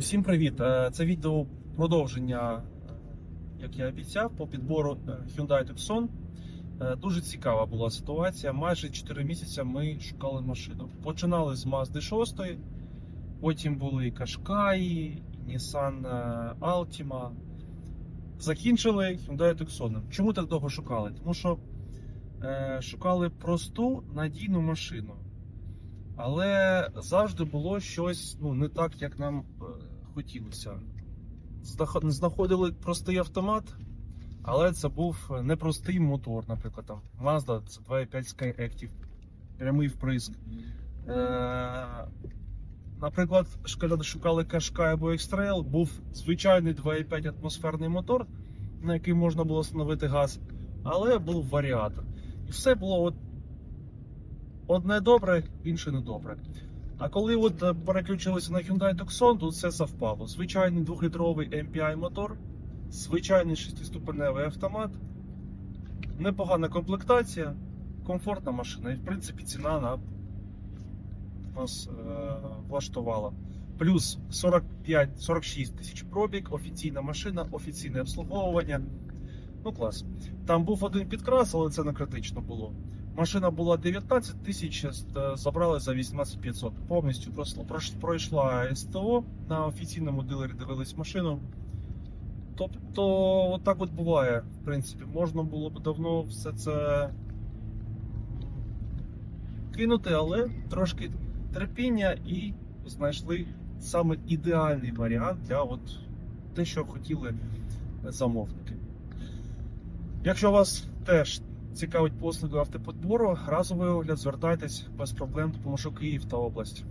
Усім привіт! Е, Це відео продовження, як я обіцяв, по підбору е, Hyundai Tucson. Е, Дуже цікава була ситуація. Майже 4 місяці ми шукали машину. Починали з Mazda 6, потім були і і Nissan Altima. Закінчили Hyundai Tucson. Чому так довго шукали? Тому що шукали просту надійну машину. Але завжди було щось ну, не так, як нам хотілося. Знаходили простий автомат, але це був непростий мотор, наприклад, там Mazda це 2.5 Skyactiv, прямий вприск. Е, наприклад, шукали Qashqai або X-Trail, був звичайний 2.5 атмосферний мотор, на який можна було встановити газ, але був варіатор. І все було от одне добре, інше не добре. А коли от е, переключилися на Hyundai Tucson, тут все совпало. Звичайний 2-літровий MPI мотор, звичайний 6-ступеневий автомат, непогана комплектація, комфортна машина. І в принципі ціна на нас е, влаштувала. Плюс 45-46 тисяч пробіг, офіційна машина, офіційне обслуговування. Ну клас. Там був один підкрас, але це не критично було. Машина була 19 тисяч, е, забрали за 18 500. Повністю пройшла СТО на офіційному дилері дивились машину. Тобто, отак от буває, в принципі. Можна було б давно все це кинути, але трошки терпіння і знайшли саме ідеальний варіант для от те, що хотіли замовники. Якщо вас теж цікавить послуги автоподбору, разовий огляд, звертайтесь без проблем, допоможу Київ та область.